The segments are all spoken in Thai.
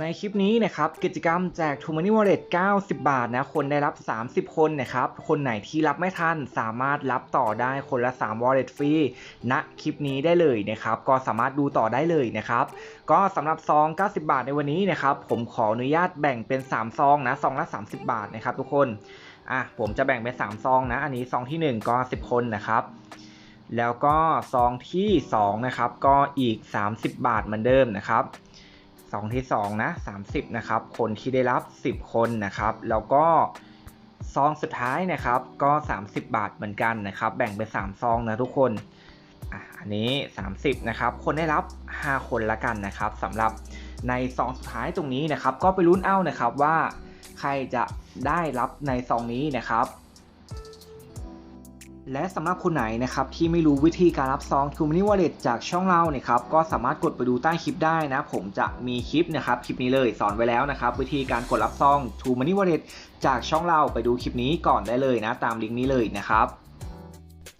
ในคลิปนี้นะครับกิจกรรมแจก t ูมานี่วอลเล็ต90 บาทนะคนได้รับ 30 คนนะครับคนไหนที่รับไม่ทันสามารถรับต่อได้คนละ3 wallet ฟรีณคลิปนี้ได้เลยนะครับก็สามารถดูต่อได้เลยนะครับก็สำหรับซอง90 บาทในวันนี้นะครับผมขออนุญาตแบ่งเป็น 3 ซองนะซองละ 30 บาทนะครับทุกคนอะผมจะแบ่งเป็น 3 ซองนะอันนี้ซองที่ 1 ก็ 10 คนนะครับแล้วก็ซองที่ 2 นะครับ ก็อีก 30 บาทเหมือนเดิมนะครับ ซองที่ 2 นะ 30 นะครับ คนที่ได้รับ 10 คนนะครับ แล้วก็ซองสุดท้ายนะครับ ก็ 30 บาทเหมือนกันนะครับ แบ่งเป็น 3 ซองนะทุกคนอันนี้ 30 นะครับ คนได้รับ 5 คนละกันนะครับสำหรับในซองสุดท้ายตรงนี้นะครับ ก็ไปลุ้นเอานะครับว่าใครจะได้รับในซองนี้นะครับ และสำหรับคนไหนนะครับที่ไม่รู้วิธีการรับซอง t ู Money Wallet จากช่องเราเนี่ยครับก็สามารถกดไปดูใต้คลิปได้นะ ผมจะมีคลิปนะครับคลิปนี้เลยสอนไว้แล้วนะครับวิธีการกดรับซอง t ู Money Wallet จากช่องเราไปดูคลิปนี้ก่อนได้เลยนะ ตามลิงก์นี้เลยนะครับ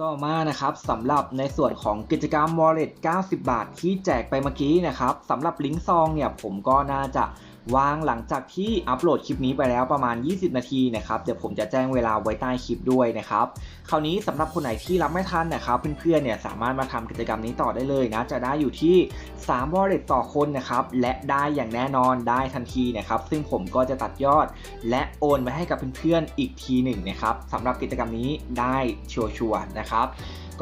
ต่อมานะครับสำหรับในส่วนของกิจกรรม Wallet 90 บาทที่แจกไปเมื่อกี้นะครับสำหรับลิงก์ซองเนี่ยผมก็น่าจะ วางหลังจากที่อัปโหลดคลิปนี้ไปแล้วประมาณ 20 นาทีนะครับเดี๋ยวผมจะแจ้งเวลาไว้ใต้คลิปด้วยนะครับคราวนี้สำหรับคนไหนที่รับไม่ทันนะครับเพื่อนๆเนี่ยสามารถมาทำกิจกรรมนี้ต่อได้เลยนะจะได้อยู่ที่3 wallet ต่อคนนะครับและได้อย่างแน่นอนได้ทันทีนะครับซึ่งผมก็จะตัดยอด และโอนไปให้กับเพื่อนๆอีกทีหนึ่งนะครับสำหรับกิจกรรมนี้ได้ชัวร์ๆนะครับ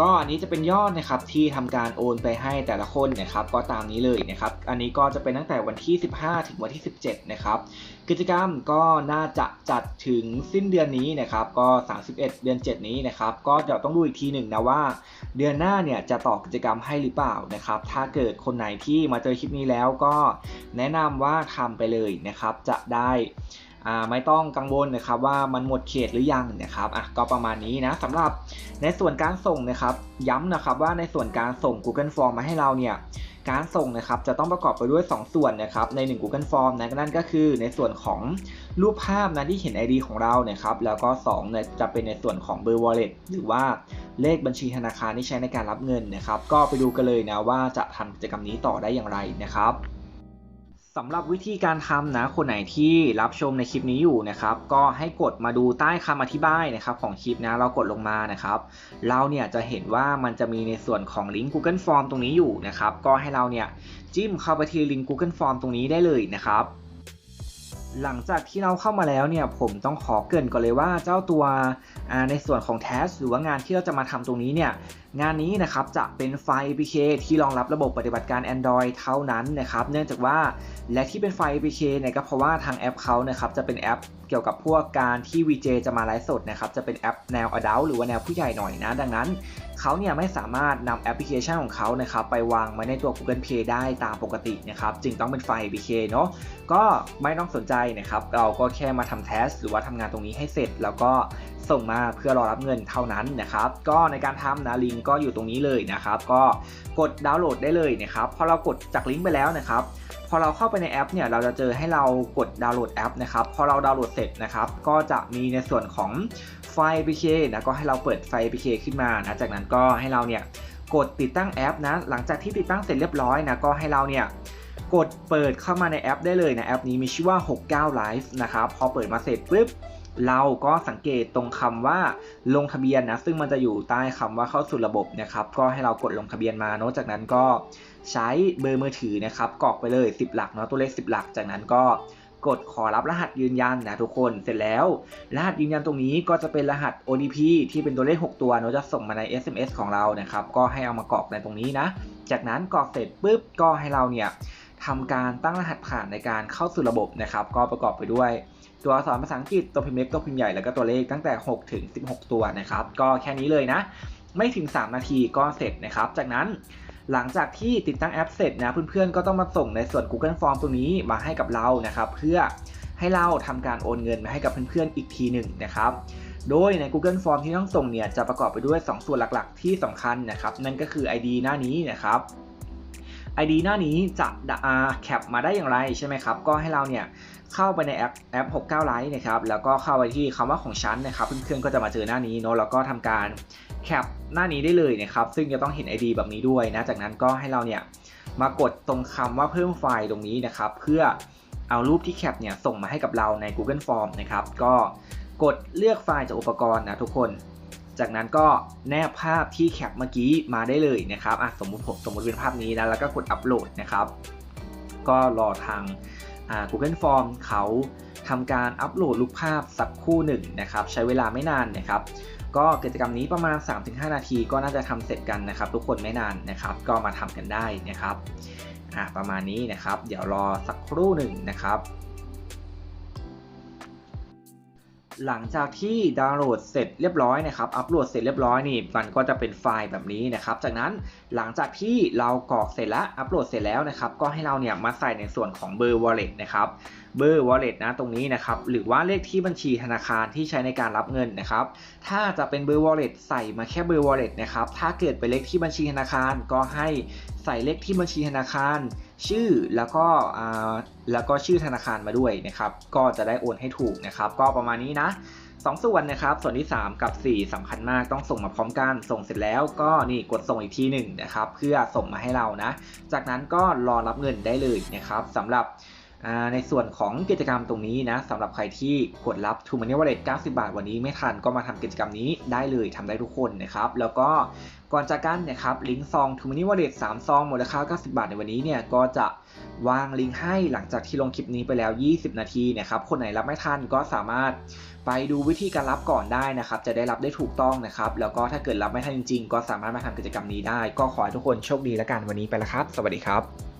ก็อันนี้จะเป็นยอดนะครับที่ทำการโอนไปให้แต่ละคนนะครับก็ตามนี้เลยนะครับอันนี้ก็จะเป็นตั้งแต่วันที่ 15 ถึงวันที่ 17 นะครับกิจกรรมก็น่าจะจัดถึงสิ้นเดือนนี้นะครับก็ 31 เดือน 7 นี้นะครับก็เดี๋ยวต้องดูอีกทีหนึ่งนะว่า เดือนหน้าเนี่ยจะต่อกิจกรรมให้หรือเปล่านะครับถ้าเกิดคนไหนที่มาเจอคลิปนี้แล้วก็แนะนำว่าทำไปเลยนะครับจะได้ ไม่ต้องกังวลนะครับว่ามันหมดเขตหรือยังนะครับอะก็ประมาณนี้นะสำหรับในส่วนการส่งนะครับย้ำนะครับว่าในส่วนการส่ง Google Form มาให้เราเนี่ยการส่งนะครับจะต้องประกอบไปด้วย 2 ส่วนนะครับใน 1 Google Form นะนั่นก็คือในส่วนของรูปภาพนะที่เห็น ID ของเราเนี่ยครับแล้วก็2เนี่ยจะเป็นในส่วนของเบอร์ wallet หรือว่าเลขบัญชีธนาคารที่ใช้ในการรับเงินนะครับก็ไปดูกันเลยนะว่าจะทำกิจกรรมนี้ต่อได้อย่างไรนะครับ สำหรับวิธีการทำนะคนไหนที่รับชมในคลิปนี้อยู่นะครับก็ให้กดมาดูใต้คำอธิบายนะครับของคลิปนะเรากดลงมานะครับ เราเนี่ยจะเห็นว่ามันจะมีในส่วนของลิงก์ Google Form ตรงนี้อยู่นะครับก็ให้เราเนี่ยจิ้มเข้าไปที่ลิงก์ Google Form ตรงนี้ได้เลยนะครับหลังจากที่เราเข้ามาแล้วเนี่ยผมต้องขอเกรินก่อนเลยว่าเจ้าตัวในส่วนของ task หรือว่างานที่เราจะมาทำตรงนี้เนี่ย งานนี้นะครับจะเป็นไฟล์ APK ที่รองรับระบบปฏิบัติการ Android เท่านั้นนะครับเนื่องจากว่าและที่เป็นไฟล์ APK เนี่ยก็เพราะว่าทางแอปเขานะครับจะเป็นแอปเกี่ยวกับพวกการที่ VJ จะมาไลฟ์สดนะครับจะเป็นแอปแนว Adult หรือว่าแนวผู้ใหญ่หน่อยนะ ดังนั้นเขาเนี่ยไม่สามารถนำแอปพลิเคชันของเขานะครับไปวางไว้ในตัว Google Play ได้ตามปกตินะครับจึงต้องเป็นไฟล์ APK เนาะก็ไม่ต้องสนใจนะครับเราก็แค่มาทำ test หรือว่าทำงานตรงนี้ให้เสร็จ แล้วก็ ส่งมาเพื่อรอรับเงินเท่านั้นนะครับ ก็ในการทำนะลิงก์ก็อยู่ตรงนี้เลยนะครับ ก็กดดาวน์โหลดได้เลยนะครับพอเรากดจากลิงก์ไปแล้วนะครับพอเราเข้าไปในแอปเนี่ยเราจะเจอให้เรากดดาวน์โหลดแอปนะครับพอเราดาวน์โหลดเสร็จนะครับก็จะมีในส่วนของไฟล์ PK นะก็ให้เราเปิดไฟล์ PK ขึ้นมานะจากนั้นก็ให้เราเนี่ยกดติดตั้งแอปนะหลังจากที่ติดตั้งเสร็จเรียบร้อยนะก็ให้เราเนี่ยกดเปิดเข้ามาในแอปได้เลยนะแอปนี้มีชื่อว่า 69 Live นะครับพอเปิดมาเสร็จปุ๊บ เราก็สังเกตตรงคำว่าลงทะเบียนนะซึ่งมันจะอยู่ใต้คำว่าเข้าสู่ระบบนะครับก็ให้เรากดลงทะเบียนมาเนาะจากนั้นก็ใช้เบอร์มือถือนะครับกรอกไปเลย 10 หลักเนาะตัวเลข 10 หลัก จากนั้นก็กดขอรับรหัสยืนยันนะทุกคนเสร็จแล้ว รหัสยืนยันตรงนี้ก็จะเป็นรหัส OTP ที่เป็นตัวเลข 6 ตัวเนาะจะส่งมาใน SMS ของเรานะครับก็ให้เอามากรอกในตรงนี้นะ จากนั้นกรอกเสร็จปุ๊บก็ให้เราเนี่ยทำการตั้งรหัสผ่านในการเข้าสู่ระบบนะครับ ก็ประกอบไปด้วย ตัวอักษรภาษาอังกฤษตัวพิมพ์เล็กตัวพิมพ์ใหญ่แล้วก็ตัวเลขตั้งแต่ 6 ถึง 16 ตัวนะครับ ก็แค่นี้เลยนะ ไม่ถึง 3 นาทีก็เสร็จนะครับ จากนั้นหลังจากที่ติดตั้งแอปเสร็จนะเพื่อนๆก็ต้องมาส่งในส่วน Google Form ตรงนี้มาให้กับเรานะครับ เพื่อให้เราทำการโอนเงินมาให้กับเพื่อนๆอีกทีหนึ่งนะครับ โดยใน Google Form ที่ต้องส่งเนี่ยจะประกอบไปด้วย 2 ส่วนหลักๆ ที่สำคัญนะครับ นั่นก็คือ ID หน้านี้นะครับ ID หน้านี้จะแคปมาได้อย่างไรใช่ไหมครับ ก็ให้เราเนี่ยเข้าไปในแอปแอป 69 Lite นะครับ แล้วก็เข้าไปที่คำว่าของฉันนะครับ เพื่อนๆก็จะมาเจอหน้านี้เนาะ แล้วก็ทำการแคปหน้านี้ได้เลยนะครับ ซึ่งจะต้องเห็น ID แบบนี้ด้วยนะ จากนั้นก็ให้เราเนี่ยมากดตรงคำว่าเพิ่มไฟล์ตรงนี้นะครับ เพื่อเอารูปที่แคปเนี่ยส่งมาให้กับเราใน Google Form นะครับ ก็กดเลือกไฟล์จากอุปกรณ์นะทุกคน จากนั้นก็แนบภาพที่แคปเมื่อกี้มาได้เลยนะครับสมมติผมสมมติเป็นภาพนี้นะแล้วก็กดอัปโหลดนะครับ ก็รอทาง Google Form เขาทำการอัปโหลดรูปภาพสักครู่หนึ่งนะครับ ใช้เวลาไม่นานนะครับ ก็กิจกรรมนี้ประมาณ 3-5 นาทีก็น่าจะทำเสร็จกันนะครับ ทุกคนไม่นานนะครับ ก็มาทำกันได้นะครับประมาณนี้นะครับ เดี๋ยวรอสักครู่หนึ่งนะครับ หลังจากที่ดาวน์โหลดเสร็จเรียบร้อยนะครับ อัปโหลดเสร็จเรียบร้อยนี่ มันก็จะเป็นไฟล์แบบนี้นะครับ จากนั้นหลังจากที่เรากรอกเสร็จแล้ว อัปโหลดเสร็จแล้วนะครับ ก็ให้เราเนี่ยมาใส่ในส่วนของเบอร์ wallet นะครับ เบอร์ wallet นะตรงนี้นะครับหรือว่าเลขที่บัญชีธนาคารที่ใช้ในการรับเงินนะครับถ้าจะเป็นเบอร์ wallet ใส่มาแค่เบอร์ wallet นะครับถ้าเกิดเป็นเลขที่บัญชีธนาคารก็ให้ใส่เลขที่บัญชีธนาคาร ชื่อแล้วก็อ่าแล้วก็ชื่อธนาคารมาด้วยนะครับก็จะได้โอนให้ถูกนะครับก็ประมาณนี้นะสองส่วนนะครับ ส่วนที่ 3 กับ 4สำคัญมากต้องส่งมาพร้อมกัน ส่งเสร็จแล้วก็นี่กดส่งอีกทีหนึ่งนะครับ เพื่อส่งมาให้เรานะ จากนั้นก็รอรับเงินได้เลยนะครับสำหรับ ในส่วนของกิจกรรมตรงนี้นะสำหรับใครที่กดรับ True Money Wallet 90 บาท วันนี้ไม่ทันก็มาทำกิจกรรมนี้ได้เลยทำได้ทุกคนนะครับ แล้วก็ก่อนจากกันนะครับลิงก์ซอง True Money Wallet 3 ซองมูลค่า 90 บาท ในวันนี้เนี่ยก็จะวางลิงก์ให้หลังจากที่ลงคลิปนี้ไปแล้ว 20 นาทีนะครับ คนไหนรับไม่ทันก็สามารถไปดูวิธีการรับก่อนได้นะครับ จะได้รับได้ถูกต้องนะครับ แล้วก็ถ้าเกิดรับไม่ทันจริงๆ ก็สามารถมาทำกิจกรรมนี้ได้ ก็ขอให้ทุกคนโชคดีแล้วกันวันนี้ไปแล้วครับ สวัสดีครับ